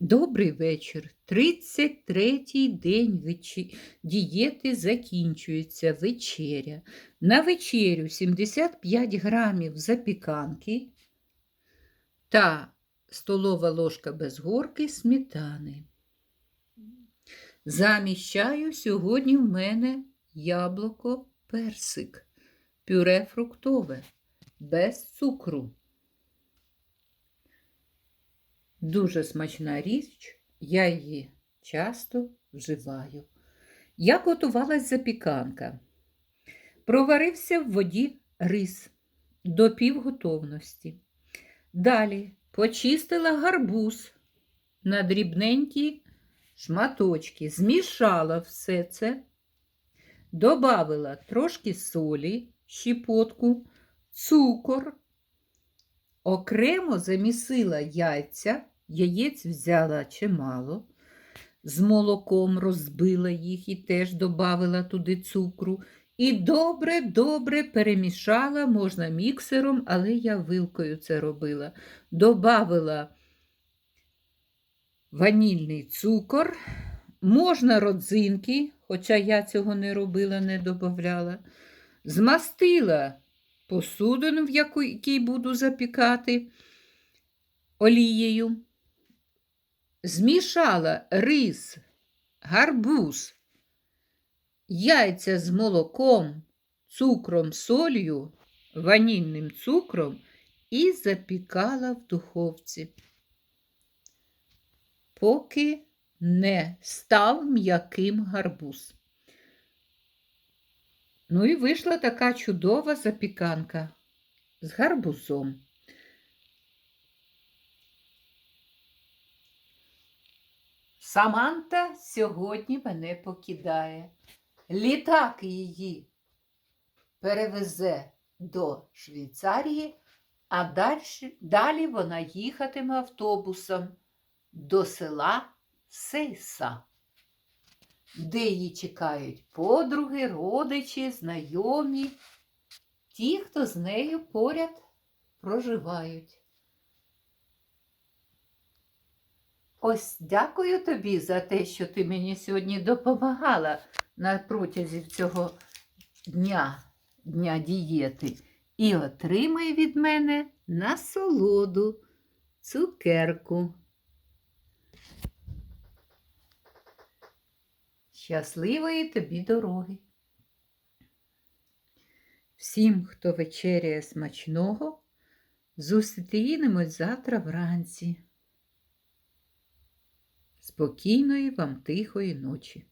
Добрий вечір. 33-й день вечі... дієти закінчується вечеря. На вечерю 75 грамів запіканки та столова ложка без горки сметани. Замість чаю сьогодні в мене яблуко персик, пюре фруктове, без цукру. Дуже смачна річ, я її часто вживаю. Як готувалась запіканка? Проварився в воді рис до півготовності. Далі почистила гарбуз на дрібненькі шматочки, змішала все це, добавила трошки солі, щепотку, цукор. Окремо замісила яйця, яєць взяла чимало, з молоком розбила їх і теж додавила туди цукру. І добре-добре перемішала, можна міксером, але я вилкою це робила. Добавила ванільний цукор, можна родзинки, хоча я цього не робила, не додавала. Змастила посудину, в якій буду запікати олією. Змішала рис, гарбуз, яйця з молоком, цукром, солью, ванільним цукром і запікала в духовці, поки не став м'яким гарбуз. Ну і вийшла така чудова запіканка з гарбузом. Саманта сьогодні мене покидає. Літак її перевезе до Швейцарії, а далі, далі вона їхатиме автобусом до села Сейса де її чекають подруги, родичі, знайомі, ті, хто з нею поряд проживають. Ось дякую тобі за те, що ти мені сьогодні допомагала на протязі цього дня, дня дієти, і отримай від мене насолоду, цукерку. Щасливої тобі дороги. Всім, хто вечеряє смачного, зустрінемось завтра вранці. Спокійної вам тихої ночі.